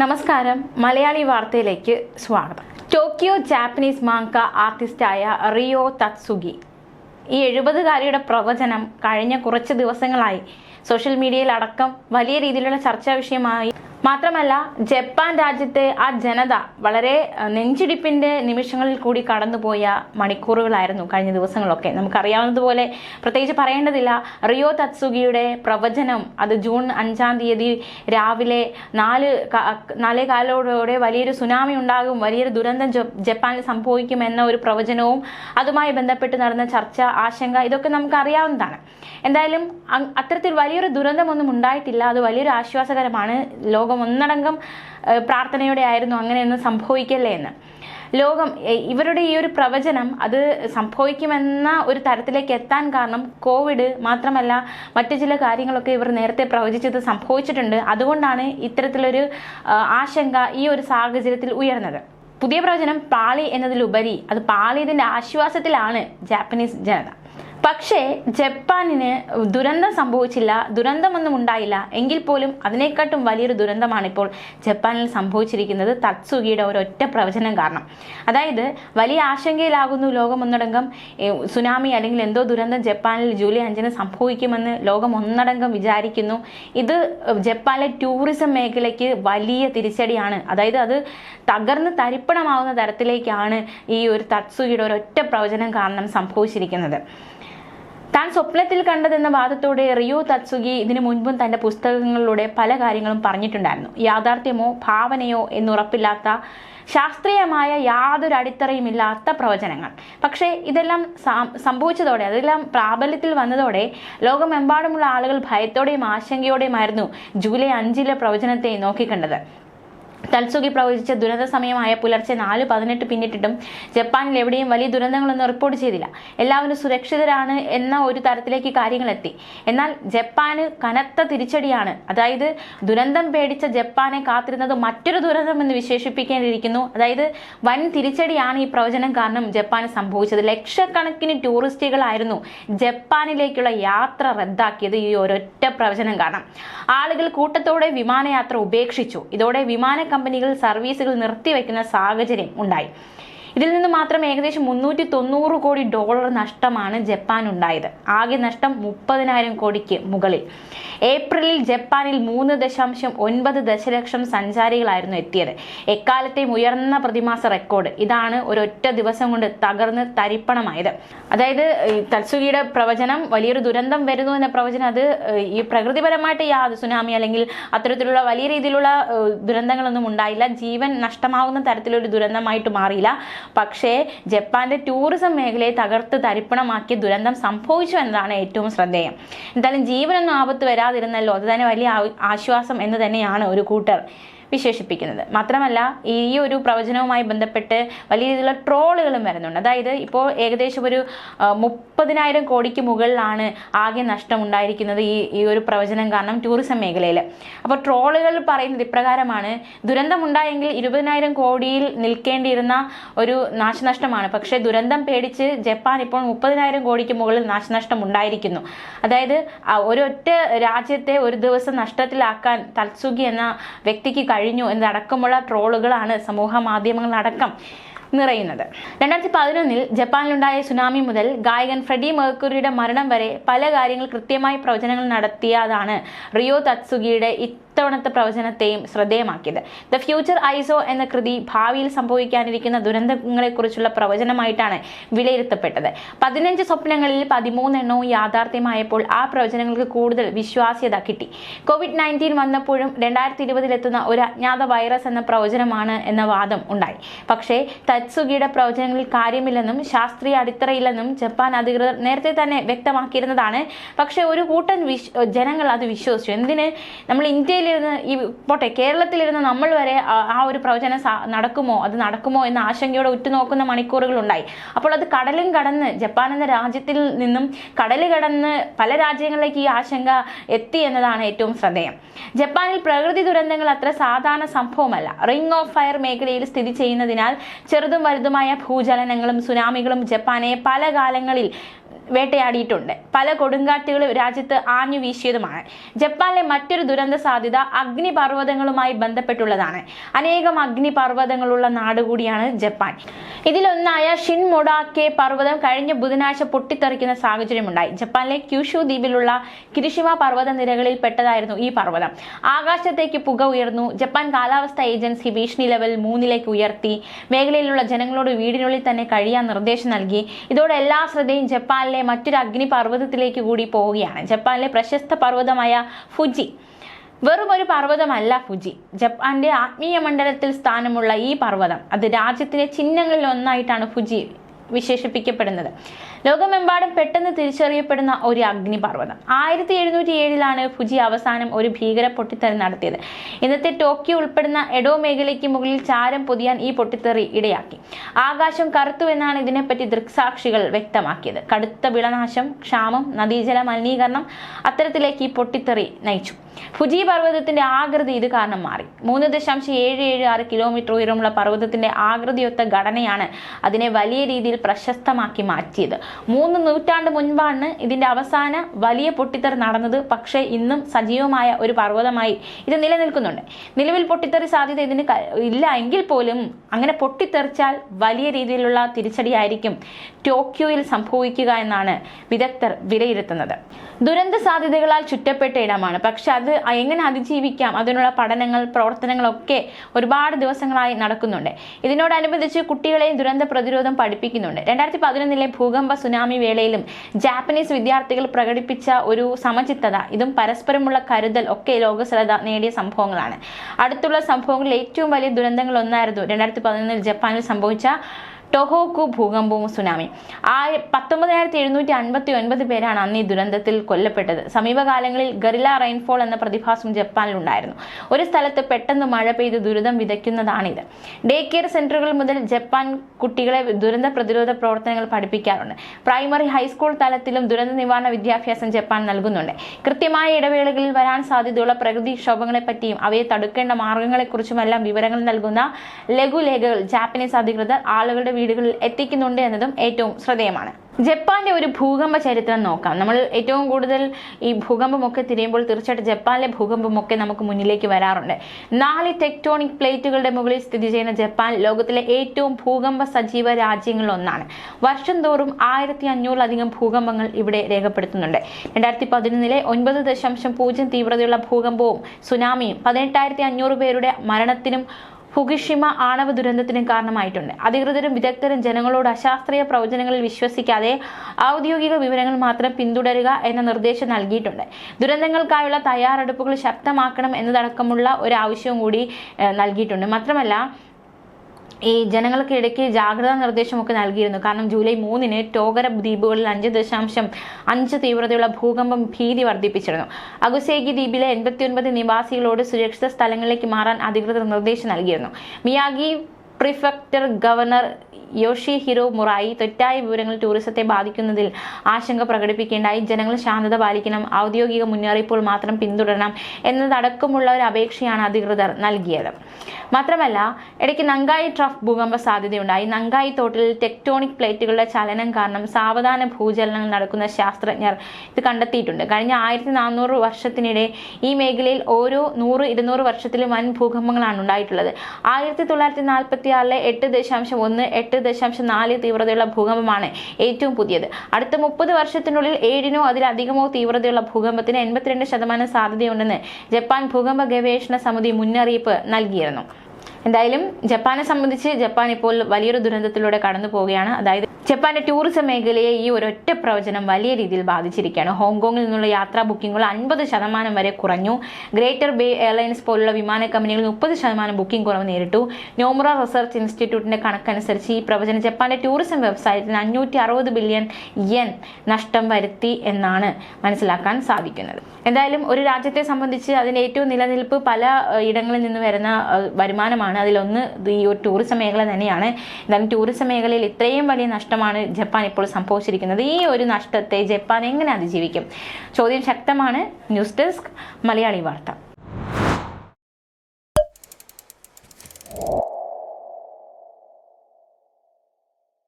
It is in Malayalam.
നമസ്കാരം. മലയാളി വാർത്തയിലേക്ക് സ്വാഗതം. ടോക്കിയോ ജാപ്പനീസ് മാങ്ക ആർട്ടിസ്റ്റായ റിയോ തത്സുഗി. ഈ എഴുപതുകാരിയുടെ പ്രവചനം കഴിഞ്ഞ കുറച്ച് ദിവസങ്ങളായി സോഷ്യൽ മീഡിയയിൽ അടക്കം വലിയ രീതിയിലുള്ള ചർച്ചാ വിഷയമായി മാത്രമല്ല ജപ്പാൻ രാജ്യത്തെ ആ ജനത വളരെ നെഞ്ചിടിപ്പിന്റെ നിമിഷങ്ങളിൽ കൂടി കടന്നുപോയ മണിക്കൂറുകളായിരുന്നു കഴിഞ്ഞ ദിവസങ്ങളൊക്കെ. നമുക്കറിയാവുന്നതുപോലെ പ്രത്യേകിച്ച് പറയേണ്ടതില്ല റിയോ തത്സുഗിയുടെ പ്രവചനം അത് ജൂൺ അഞ്ചാം തീയതി രാവിലെ നാല് നാലേ കാലോടെ വലിയൊരു സുനാമി ഉണ്ടാകും വലിയൊരു ദുരന്തം ജപ്പാനിൽ സംഭവിക്കുമെന്ന ഒരു പ്രവചനവും അതുമായി ബന്ധപ്പെട്ട് നടന്ന ചർച്ച ആശങ്ക ഇതൊക്കെ നമുക്ക് അറിയാവുന്നതാണ് എന്തായാലും അത്തരത്തിൽ വലിയൊരു ദുരന്തമൊന്നും ഉണ്ടായിട്ടില്ല അത് വലിയൊരു ആശ്വാസകരമാണ് ലോകം ഒന്നടങ്കം ഏഹ്, പ്രാർത്ഥനയോടെ ആയിരുന്നു അങ്ങനെയൊന്നും സംഭവിക്കല്ലേ എന്ന്. ലോകം ഇവരുടെ ഈ ഒരു പ്രവചനം അത് സംഭവിക്കുമെന്ന ഒരു തരത്തിലേക്ക് എത്താൻ കാരണം കോവിഡ് മാത്രമല്ല മറ്റു ചില കാര്യങ്ങളൊക്കെ ഇവർ നേരത്തെ പ്രവചിച്ചത് സംഭവിച്ചിട്ടുണ്ട്. അതുകൊണ്ടാണ് ഇത്തരത്തിലൊരു ആശങ്ക ഈ ഒരു സാഹചര്യത്തിൽ ഉയർന്നത്. പുതിയ പ്രവചനം പാളി എന്നതിലുപരി അത് പാളിയതിന്റെ ആശ്വാസത്തിലാണ് ജാപ്പനീസ് ജനത. പക്ഷേ ജപ്പാനിന് ദുരന്തം സംഭവിച്ചില്ല ദുരന്തമൊന്നും ഉണ്ടായില്ല. എങ്കിൽ പോലും അതിനെക്കാട്ടും വലിയൊരു ദുരന്തമാണ് ഇപ്പോൾ ജപ്പാനിൽ സംഭവിച്ചിരിക്കുന്നത് തത്സുഗിയുടെ ഒരൊറ്റ പ്രവചനം കാരണം. അതായത് വലിയ ആശങ്കയിലാകുന്നു ലോകമൊന്നടങ്കം. സുനാമി അല്ലെങ്കിൽ എന്തോ ദുരന്തം ജപ്പാനിൽ ജൂലൈ അഞ്ചിന് സംഭവിക്കുമെന്ന് ലോകം ഒന്നടങ്കം വിചാരിക്കുന്നു. ഇത് ജപ്പാനിലെ ടൂറിസം മേഖലയ്ക്ക് വലിയ തിരിച്ചടിയാണ്. അതായത് അത് തകർന്ന് തരിപ്പണമാവുന്ന തരത്തിലേക്കാണ് ഈ ഒരു തത്സുഗിയുടെ ഒരൊറ്റ പ്രവചനം കാരണം സംഭവിച്ചിരിക്കുന്നത്. താൻ സ്വപ്നത്തിൽ കണ്ടതെന്ന വാദത്തോടെ റിയോ തത്സുഗി ഇതിനു മുൻപും തന്റെ പുസ്തകങ്ങളിലൂടെ പല കാര്യങ്ങളും പറഞ്ഞിട്ടുണ്ടായിരുന്നു. യാഥാർത്ഥ്യമോ ഭാവനയോ എന്നുറപ്പില്ലാത്ത ശാസ്ത്രീയമായ യാതൊരു അടിത്തറയുമില്ലാത്ത പ്രവചനങ്ങൾ. പക്ഷേ ഇതെല്ലാം സംഭവിച്ചതോടെ അതെല്ലാം പ്രാബല്യത്തിൽ വന്നതോടെ ലോകമെമ്പാടുമുള്ള ആളുകൾ ഭയത്തോടെയും ആശങ്കയോടെയുമായിരുന്നു ജൂലൈ അഞ്ചിലെ പ്രവചനത്തെ നോക്കിക്കണ്ടത്. തൽസുഗി പ്രവചിച്ച ദുരന്ത സമയമായ പുലർച്ചെ നാല് പതിനെട്ട് പിന്നിട്ടിട്ടും ജപ്പാനിൽ എവിടെയും വലിയ ദുരന്തങ്ങളൊന്നും റിപ്പോർട്ട് ചെയ്തില്ല. എല്ലാവരും സുരക്ഷിതരാണ് എന്ന ഒരു തരത്തിലേക്ക് കാര്യങ്ങൾ എത്തി. എന്നാൽ ജപ്പാന് കനത്ത തിരിച്ചടിയാണ്. അതായത് ദുരന്തം പേടിച്ച ജപ്പാനെ കാത്തിരുന്നത് മറ്റൊരു ദുരന്തം എന്ന് വിശേഷിപ്പിക്കേണ്ടിയിരിക്കുന്നു. അതായത് വൻ തിരിച്ചടിയാണ് ഈ പ്രവചനം കാരണം ജപ്പാന് സംഭവിച്ചത്. ലക്ഷക്കണക്കിന് ടൂറിസ്റ്റുകളായിരുന്നു ജപ്പാനിലേക്കുള്ള യാത്ര റദ്ദാക്കിയത് ഈ ഒരൊറ്റ പ്രവചനം കാരണം. ആളുകൾ കൂട്ടത്തോടെ വിമാനയാത്ര ഉപേക്ഷിച്ചു. ഇതോടെ വിമാന കമ്പനികൾ സർവീസുകൾ നിർത്തിവെക്കുന്ന സാഹചര്യം ഉണ്ടായി. ഇതിൽ നിന്ന് മാത്രം ഏകദേശം മുന്നൂറ്റി തൊണ്ണൂറ് കോടി ഡോളർ നഷ്ടമാണ് ജപ്പാൻ ഉണ്ടായത് ആകെ നഷ്ടം മുപ്പതിനായിരം കോടിക്ക് മുകളിൽ. ഏപ്രിലിൽ ജപ്പാനിൽ മൂന്ന് ദശാംശം ഒൻപത് ദശലക്ഷം സഞ്ചാരികളായിരുന്നു എത്തിയത്. എക്കാലത്തെയും ഉയർന്ന പ്രതിമാസ റെക്കോർഡ്. ഇതാണ് ഒരൊറ്റ ദിവസം കൊണ്ട് തകർന്ന് തരിപ്പണമായത്. അതായത് തത്സുകിയുടെ പ്രവചനം വലിയൊരു ദുരന്തം വരുന്നു എന്ന പ്രവചനം അത് ഈ പ്രകൃതിപരമായിട്ട് യാതൊരു സുനാമി അല്ലെങ്കിൽ അത്തരത്തിലുള്ള വലിയ രീതിയിലുള്ള ദുരന്തങ്ങളൊന്നും ഉണ്ടായില്ല. ജീവൻ നഷ്ടമാവുന്ന തരത്തിലൊരു ദുരന്തമായിട്ട് മാറിയില്ല. പക്ഷേ ജപ്പാന്റെ ടൂറിസം മേഖലയെ തകർത്ത് തരിപ്പണമാക്കിയ ദുരന്തം സംഭവിച്ചു എന്നതാണ് ഏറ്റവും ശ്രദ്ധേയം. എന്തായാലും ജീവനൊന്നും ആപത്ത് വരാതിരുന്നല്ലോ. അത് തന്നെ വലിയ ആശ്വാസം എന്ന് തന്നെയാണ് ഒരു കൂട്ടർ. വിശേഷിപ്പിക്കുന്നത്. മാത്രമല്ല ഈ ഒരു പ്രവചനവുമായി ബന്ധപ്പെട്ട് വലിയ രീതിയിലുള്ള ട്രോളുകളും വരുന്നുണ്ട്. അതായത് ഇപ്പോൾ ഏകദേശം ഒരു മുപ്പതിനായിരം കോടിക്ക് മുകളിലാണ് ആകെ നഷ്ടം ഉണ്ടായിരിക്കുന്നത് ഈ ഈ ഒരു പ്രവചനം കാരണം ടൂറിസം മേഖലയിൽ അപ്പോൾ ട്രോളുകൾ പറയുന്നത് ഇപ്രകാരമാണ്. ദുരന്തമുണ്ടായെങ്കിൽ ഇരുപതിനായിരം കോടിയിൽ നിൽക്കേണ്ടിയിരുന്ന ഒരു നാശനഷ്ടമാണ്. പക്ഷേ ദുരന്തം പേടിച്ച് ജപ്പാൻ ഇപ്പോൾ മുപ്പതിനായിരം കോടിക്ക് മുകളിൽ നാശനഷ്ടം ഉണ്ടായിരിക്കുന്നു അതായത് ഒരൊറ്റ രാജ്യത്തെ ഒരു ദിവസം നഷ്ടത്തിലാക്കാൻ തത്സുഗി എന്ന വ്യക്തിക്ക് കഴിഞ്ഞു എന്നതടക്കമുള്ള ട്രോളുകളാണ് സമൂഹ മാധ്യമങ്ങളടക്കം നിറയുന്നത്. രണ്ടായിരത്തി പതിനൊന്നിൽ ജപ്പാനിലുണ്ടായ സുനാമി മുതൽ ഗായകൻ ഫ്രെഡി മെർക്കുറിയുടെ മരണം വരെ പല കാര്യങ്ങൾ കൃത്യമായി പ്രവചനങ്ങൾ നടത്തിയതാണ് റിയോ തത്സുഗിയുടെ ഇത്തവണത്തെ പ്രവചനത്തെയും ശ്രദ്ധേയമാക്കിയത്. ദ ഫ്യൂച്ചർ ഐസോ എന്ന കൃതി ഭാവിയിൽ സംഭവിക്കാനിരിക്കുന്ന ദുരന്തങ്ങളെക്കുറിച്ചുള്ള പ്രവചനമായിട്ടാണ് വിലയിരുത്തപ്പെട്ടത്. പതിനഞ്ച് സ്വപ്നങ്ങളിൽ പതിമൂന്നെണ്ണവും യാഥാർത്ഥ്യമായപ്പോൾ ആ പ്രവചനങ്ങൾക്ക് കൂടുതൽ വിശ്വാസ്യത കിട്ടി. കോവിഡ് നയന്റീൻ വന്നപ്പോഴും രണ്ടായിരത്തി ഇരുപതിലെത്തുന്ന ഒരു അജ്ഞാത വൈറസ് എന്ന പ്രവചനമാണ് എന്ന വാദം ഉണ്ടായി. പക്ഷേ തത്സുഗിയുടെ പ്രവചനങ്ങളിൽ കാര്യമില്ലെന്നും ശാസ്ത്രീയ അടിത്തറയില്ലെന്നും ജപ്പാൻ അധികൃതർ നേരത്തെ തന്നെ വ്യക്തമാക്കിയിരുന്നതാണ്. പക്ഷേ ഒരു കൂട്ടം ജനങ്ങൾ അത് വിശ്വസിച്ചു. എന്തിന്? നമ്മൾ ഇന്ത്യയിലിരുന്ന് ഈ പോട്ടെ കേരളത്തിലിരുന്ന് നമ്മൾ വരെ ആ- ഒരു പ്രവചനം നടക്കുമോ? അത് നടക്കുമോ എന്ന ആശങ്കയോടെ ഉറ്റുനോക്കുന്ന മണിക്കൂറുകൾ ഉണ്ടായി അപ്പോൾ അത് കടലും കടന്ന് ജപ്പാൻ എന്ന രാജ്യത്തിൽ നിന്നും കടൽ കടന്ന് പല രാജ്യങ്ങളിലേക്ക് ഈ ആശങ്ക എത്തി എന്നതാണ് ഏറ്റവും ശ്രദ്ധേയം. ജപ്പാനിൽ പ്രകൃതി ദുരന്തങ്ങൾ അത്ര സാധാരണ സംഭവമല്ല. റിംഗ് ഓഫ് ഫയർ മേഖലയിൽ സ്ഥിതി ചെയ്യുന്നതിനാൽ ചെറുതും വലുതുമായ ഭൂചലനങ്ങളും സുനാമികളും ജപ്പാനെ പല കാലങ്ങളിൽ വേട്ടയാടിയിട്ടുണ്ട്. പല കൊടുങ്കാറ്റുകളും രാജ്യത്ത് ആഞ്ഞു വീശിയതുമാണ്. ജപ്പാനിലെ മറ്റൊരു ദുരന്ത സാധ്യത അഗ്നിപർവതങ്ങളുമായി ബന്ധപ്പെട്ടുള്ളതാണ്. അനേകം അഗ്നിപർവതങ്ങളുള്ള നാട് കൂടിയാണ് ജപ്പാൻ. ഇതിലൊന്നായ ഷിൻ മൊഡാക്കെ പർവതം കഴിഞ്ഞ ബുധനാഴ്ച പൊട്ടിത്തെറിക്കുന്ന സാഹചര്യമുണ്ടായി. ജപ്പാനിലെ ക്യൂഷു ദ്വീപിലുള്ള കിരിഷിമ പർവത നിരകളിൽ പെട്ടതായിരുന്നു ഈ പർവതം. ആകാശത്തേക്ക് പുക ഉയർന്നു. ജപ്പാൻ കാലാവസ്ഥാ ഏജൻസി ഭീഷണി ലെവൽ മൂന്നിലേക്ക് ഉയർത്തി. മേഖലയിലുള്ള ജനങ്ങളോട് വീടിനുള്ളിൽ തന്നെ കഴിയാൻ നിർദ്ദേശം നൽകി. ഇതോടെ എല്ലാ ശ്രദ്ധയും ജപ്പാനിലെ മറ്റൊരു അഗ്നിപർവതത്തിലേക്ക് കൂടി പോവുകയാണ്. ജപ്പാനിലെ പ്രശസ്ത പർവതമായ ഫുജി. വെറും ഒരു പർവതമല്ല ഫുജി. ജപ്പാന്റെ ആത്മീയ മണ്ഡലത്തിൽ സ്ഥാനമുള്ള ഈ പർവതം അത് രാജ്യത്തിന്റെ ചിഹ്നങ്ങളിൽ ഒന്നായിട്ടാണ് ഫുജി വിശേഷിപ്പിക്കപ്പെടുന്നത്. ലോകമെമ്പാടും പെട്ടെന്ന് തിരിച്ചറിയപ്പെടുന്ന ഒരു അഗ്നിപർവതം. ആയിരത്തി എഴുന്നൂറ്റി ഏഴിലാണ് ഫുജി അവസാനം ഒരു ഭീകര പൊട്ടിത്തെറി നടത്തിയത്. ഇന്നത്തെ ടോക്കിയോ ഉൾപ്പെടുന്ന എഡോ മേഖലയ്ക്ക് മുകളിൽ ചാരം പൊതിയാൻ ഈ പൊട്ടിത്തെറി ഇടയാക്കി. ആകാശം കറുത്തു എന്നാണ് ഇതിനെപ്പറ്റി ദൃക്സാക്ഷികൾ വ്യക്തമാക്കിയത്. കടുത്ത വിളനാശം ക്ഷാമം നദീജല മലിനീകരണം അത്തരത്തിലേക്ക് ഈ പൊട്ടിത്തെറി നയിച്ചു. ഫുജി പർവതത്തിന്റെ ആകൃതി ഇത് കാരണം മാറി. മൂന്ന് ദശാംശം ഏഴ് ഏഴ് ആറ് കിലോമീറ്റർ ഉയരമുള്ള പർവതത്തിന്റെ ആകൃതിയൊത്ത ഘടനയാണ് അതിനെ വലിയ രീതിയിൽ പ്രശസ്തമാക്കി മാറ്റിയത്. മൂന്ന് നൂറ്റാണ്ട് മുൻപാണ് ഇതിന്റെ അവസാന വലിയ പൊട്ടിത്തെറി നടന്നത്. പക്ഷേ ഇന്നും സജീവമായ ഒരു പർവതമായി ഇത് നിലനിൽക്കുന്നുണ്ട്. നിലവിൽ പൊട്ടിത്തെറി സാധ്യത ഇതിന് ഇല്ല എങ്കിൽ പോലും അങ്ങനെ പൊട്ടിത്തെറിച്ചാൽ വലിയ രീതിയിലുള്ള തിരിച്ചടിയായിരിക്കും ടോക്കിയോയിൽ സംഭവിക്കുക എന്നാണ് വിദഗ്ധർ വിലയിരുത്തുന്നത്. ദുരന്ത സാധ്യതകളാൽ ചുറ്റപ്പെട്ട ഇടമാണ്. പക്ഷെ അത് എങ്ങനെ അതിജീവിക്കാം? അതിനുള്ള പഠനങ്ങൾ പ്രവർത്തനങ്ങളൊക്കെ ഒരുപാട് ദിവസങ്ങളായി നടക്കുന്നുണ്ട്. ഇതിനോടനുബന്ധിച്ച് കുട്ടികളെയും ദുരന്ത പ്രതിരോധം രണ്ടായിരത്തി പതിനൊന്നിലെ ഭൂകമ്പ സുനാമി വേളയിലും ജാപ്പനീസ് വിദ്യാർത്ഥികൾ പ്രകടിപ്പിച്ച ഒരു സമചിത്തത ഇതും പരസ്പരമുള്ള കരുതൽ ഒക്കെ ലോകശ്രദ്ധ നേടിയ സംഭവങ്ങളാണ്. അടുത്തുള്ള സംഭവങ്ങളിൽ ഏറ്റവും വലിയ ദുരന്തങ്ങൾ ഒന്നായിരുന്നു രണ്ടായിരത്തി പതിനൊന്നിൽ ജപ്പാനിൽ സംഭവിച്ച ടൊഹോക്കു ഭൂകമ്പവും സുനാമി. ആ പത്തൊമ്പതിനായിരത്തി എഴുന്നൂറ്റി അൻപത്തി ഒൻപത് പേരാണ് അന്ന് ഈ ദുരന്തത്തിൽ കൊല്ലപ്പെട്ടത്. സമീപകാലങ്ങളിൽ ഗറില റെയിൻഫോൾ എന്ന പ്രതിഭാസം ജപ്പാനിലുണ്ടായിരുന്നു. ഒരു സ്ഥലത്ത് പെട്ടെന്ന് മഴ പെയ്ത് ദുരിതം വിതയ്ക്കുന്നതാണിത്. ഡേ കെയർ സെന്ററുകൾ മുതൽ ജപ്പാൻ കുട്ടികളെ ദുരന്ത പ്രതിരോധ പ്രവർത്തനങ്ങൾ പഠിപ്പിക്കാറുണ്ട്. പ്രൈമറി ഹൈസ്കൂൾ തലത്തിലും ദുരന്ത നിവാരണ വിദ്യാഭ്യാസം ജപ്പാൻ നൽകുന്നുണ്ട്. കൃത്യമായ ഇടവേളകളിൽ വരാൻ സാധ്യതയുള്ള പ്രകൃതി പറ്റിയും അവയെ തടുക്കേണ്ട മാർഗങ്ങളെക്കുറിച്ചുമെല്ലാം വിവരങ്ങൾ നൽകുന്ന ലഘുലേഖകൾ ജാപ്പനീസ് അധികൃതർ ആളുകളുടെ വീടുകളിൽ എത്തിക്കുന്നുണ്ട് എന്നതും ഏറ്റവും ശ്രദ്ധേയമാണ്. ജപ്പാന്റെ ഒരു ഭൂകമ്പ ചരിത്രം നോക്കാം. നമ്മൾ ഏറ്റവും കൂടുതൽ ഈ ഭൂകമ്പമൊക്കെ തിരിയുമ്പോൾ തീർച്ചയായിട്ടും ജപ്പാനിലെ ഭൂകമ്പമൊക്കെ നമുക്ക് മുന്നിലേക്ക് വരാറുണ്ട്. നാല് ടെക്ടോണിക് പ്ലേറ്റുകളുടെ മുകളിൽ സ്ഥിതി ചെയ്യുന്ന ജപ്പാൻ ലോകത്തിലെ ഏറ്റവും ഭൂകമ്പ സജീവ രാജ്യങ്ങളിൽ ഒന്നാണ് വർഷം തോറും ആയിരത്തി അഞ്ഞൂറിലധികം ഭൂകമ്പങ്ങൾ ഇവിടെ രേഖപ്പെടുത്തുന്നുണ്ട്. രണ്ടായിരത്തി പതിനൊന്നിലെ ഒൻപത് ദശാംശം പൂജ്യം തീവ്രതയുള്ള ഭൂകമ്പവും സുനാമിയും പതിനെട്ടായിരത്തി അഞ്ഞൂറ് പേരുടെ മരണത്തിനും ഫുകുഷിമ ആണവ ദുരന്തത്തിനും കാരണമായിട്ടുണ്ട്. അധികൃതരും വിദഗ്ധരും ജനങ്ങളോട് അശാസ്ത്രീയ പ്രവചനങ്ങളിൽ വിശ്വസിക്കാതെ ഔദ്യോഗിക വിവരങ്ങൾ മാത്രം പിന്തുടരുക എന്ന നിർദ്ദേശം നൽകിയിട്ടുണ്ട്. ദുരന്തങ്ങൾക്കായുള്ള തയ്യാറെടുപ്പുകൾ ശക്തമാക്കണം എന്നതടക്കമുള്ള ഒരു ആവശ്യവും കൂടി നൽകിയിട്ടുണ്ട്. മാത്രമല്ല ഈ ജനങ്ങൾക്ക് ഇടയ്ക്ക് ജാഗ്രതാ നിർദ്ദേശമൊക്കെ നൽകിയിരുന്നു. കാരണം ജൂലൈ മൂന്നിന് ടോഗര ദ്വീപുകളിൽ അഞ്ച് ദശാംശം അഞ്ച് തീവ്രതയുള്ള ഭൂകമ്പം ഭീതി വർദ്ധിപ്പിച്ചിരുന്നു. അഗുസേഗി ദ്വീപിലെ എൺപത്തിയൊൻപത് നിവാസികളോട് സുരക്ഷിത സ്ഥലങ്ങളിലേക്ക് മാറാൻ അധികൃതർ നിർദ്ദേശം നൽകിയിരുന്നു. Miyagi prefecture governor Yoshihiro Murai തെറ്റായ വിവരങ്ങൾ ടൂറിസത്തെ ബാധിക്കുന്നതിൽ ആശങ്ക പ്രകടിപ്പിക്കേണ്ടായി. ജനങ്ങൾ ശാന്തത പാലിക്കണം. ഔദ്യോഗിക മുന്നറിയിപ്പുകൾ മാത്രം പിന്തുടരണം എന്നതടക്കമുള്ള ഒരു അപേക്ഷയാണ് അധികൃതർ നൽകിയത്. മാത്രമല്ല ഇടയ്ക്ക് നങ്കായി ട്രഫ് ഭൂകമ്പ സാധ്യതയുണ്ടായി. നങ്കായി തോട്ടിൽ ടെക്ടോണിക് പ്ലേറ്റുകളുടെ ചലനം കാരണം സാവധാന ഭൂചലനങ്ങൾ നടക്കുന്ന ശാസ്ത്രജ്ഞർ ഇത് കണ്ടെത്തിയിട്ടുണ്ട്. കഴിഞ്ഞ ആയിരത്തി നാനൂറ് വർഷത്തിനിടെ ഈ മേഖലയിൽ ഓരോ നൂറ് ഇരുന്നൂറ് വർഷത്തിലും വൻ ഭൂകമ്പങ്ങളാണ് ഉണ്ടായിട്ടുള്ളത്. ആയിരത്തി തൊള്ളായിരത്തി നാൽപ്പത്തി ആറിലെ എട്ട് ദശാംശം ഒന്ന് എട്ട് ദശാംശം നാല് തീവ്രതയുള്ള ഭൂകമ്പമാണ് ഏറ്റവും പുതിയത്. അടുത്ത മുപ്പത് വർഷത്തിനുള്ളിൽ ഏഴിനോ അതിലധികമോ തീവ്രതയുള്ള ഭൂകമ്പത്തിന് എൺപത്തിരണ്ട് ശതമാനം സാധ്യതയുണ്ടെന്ന് ജപ്പാൻ ഭൂകമ്പ ഗവേഷണ സമിതി മുന്നറിയിപ്പ് നൽകിയിരുന്നു. എന്തായാലും ജപ്പാനെ സംബന്ധിച്ച് ജപ്പാൻ ഇപ്പോൾ വലിയൊരു ദുരന്തത്തിലൂടെ കടന്നു പോവുകയാണ് അതായത് ജപ്പാന്റെ ടൂറിസം മേഖലയെ ഈ ഒരൊറ്റ പ്രവചനം വലിയ രീതിയിൽ ബാധിച്ചിരിക്കുകയാണ്. ഹോങ്കോങ്ങിൽ നിന്നുള്ള യാത്രാ ബുക്കിംഗുകൾ അൻപത് ശതമാനം വരെ കുറഞ്ഞു. ഗ്രേറ്റർ ബേ എയർലൈൻസ് പോലുള്ള വിമാന കമ്പനികൾ മുപ്പത് ശതമാനം ബുക്കിംഗ് കുറവ് നേരിട്ടു. നോമുറ റിസർച്ച് ഇൻസ്റ്റിറ്റ്യൂട്ടിന്റെ കണക്കനുസരിച്ച് ഈ പ്രവചനം ജപ്പാന്റെ ടൂറിസം വെബ്സൈറ്റിന് അഞ്ഞൂറ്റി അറുപത് ബില്യൺ യെൻ നഷ്ടം വരുത്തി എന്നാണ് മനസ്സിലാക്കാൻ സാധിക്കുന്നത്. എന്തായാലും ഒരു രാജ്യത്തെ സംബന്ധിച്ച് അതിന്റെ ഏറ്റവും നിലനിൽപ്പ് പല ഇടങ്ങളിൽ നിന്ന് വരുന്ന വരുമാനമാണ്. അതിലൊന്ന് ഈ ഒരു ടൂറിസം മേഖല തന്നെയാണ്. എന്തായാലും ടൂറിസം മേഖലയിൽ ഇത്രയും വലിയ നഷ്ടമാണ് ജപ്പാൻ ഇപ്പോൾ സംഭവിച്ചിരിക്കുന്നത്. ഈ ഒരു നഷ്ടത്തെ ജപ്പാൻ എങ്ങനെ അതിജീവിക്കും? ചോദ്യം ശക്തമാണ്. ന്യൂസ് ഡെസ്ക് മലയാളി വാർത്ത.